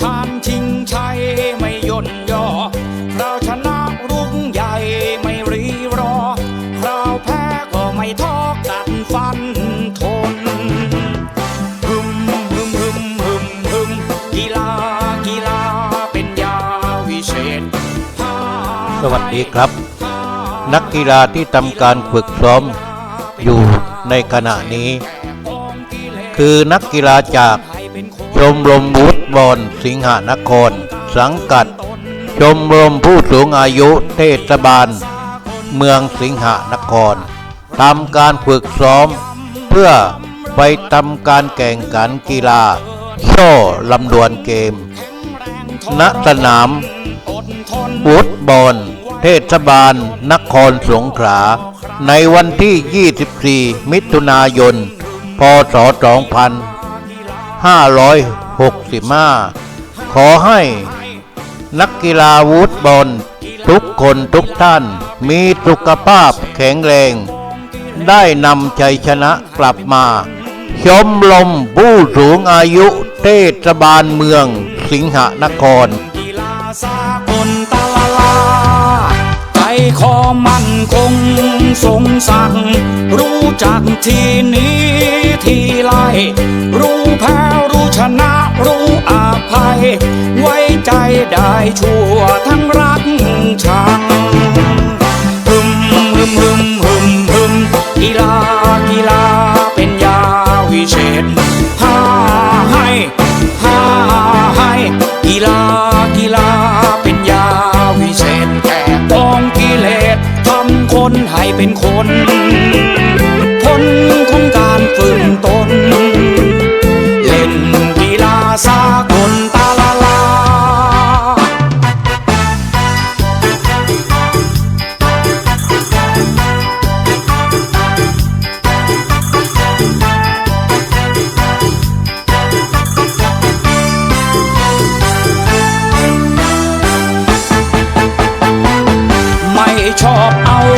ชานชิงชัยไม่ย่นย่อคราวชนะรุ่งใหญ่ไม่รีรอคราวแพ้ก็ไม่ท้อกัดฟันทนฮึมฮึมฮึมฮึมฮึมกีฬากีฬาเป็นยาวิเศษ สวัสดีครับ นักกีฬาที่ทำการฝึกซ้อมอยู่ในขณะนี้ คือนักกีฬาจาก มรมวุฒบอลสิงหานคร สังกัด ชมรมผู้สูงอายุเทศบาล เมืองสิงหานครทำการฝึกซ้อม เพื่อไปทำการแข่งขันกีฬา โซ่ลำดวนเกม ณสนามฟุตบอลเทศบาลนครสงขลาในวันที่ 24 มิถุนายน พศ 2 5 2565 ขอให้นักกีฬาวูดบอลทุกคนทุกท่าน มีสุขภาพแข็งแรง ได้นำชัยชนะกลับมาชมลมผู้สูงอายุเทศบาลเมืองสิงหนคร ขอมั่นคงสงสังรู้จักทีนี้ทีไรรู้แพ้รู้ชนะรู้อาภัย ไว้ใจได้ชั่วทั้งรักชังฮึมฮึมฮึม เป็นคนผลของการฝึกตน เล่นกีฬาสากลตาลาลา ไม่ชอบ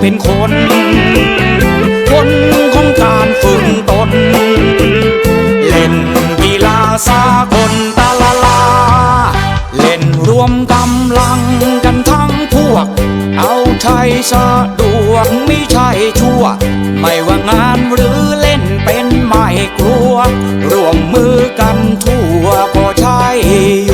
เป็นคนผลของการฝึกตน เล่นกีฬาสากลตาลาลา เล่นรวมกำลังกันทั้งพวก เอาใจสะดวกไม่ใช่ชั่ว ไม่ว่างานหรือเล่นเป็นไม่กลัว ร่วมมือกันทั่วก็ใช่อยู่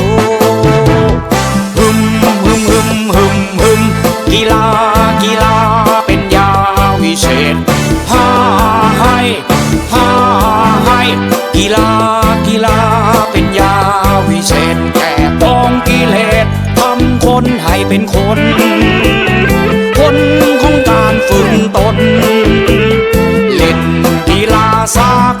เป็นคน คนของการฝึกตน เล่นกีฬาสาก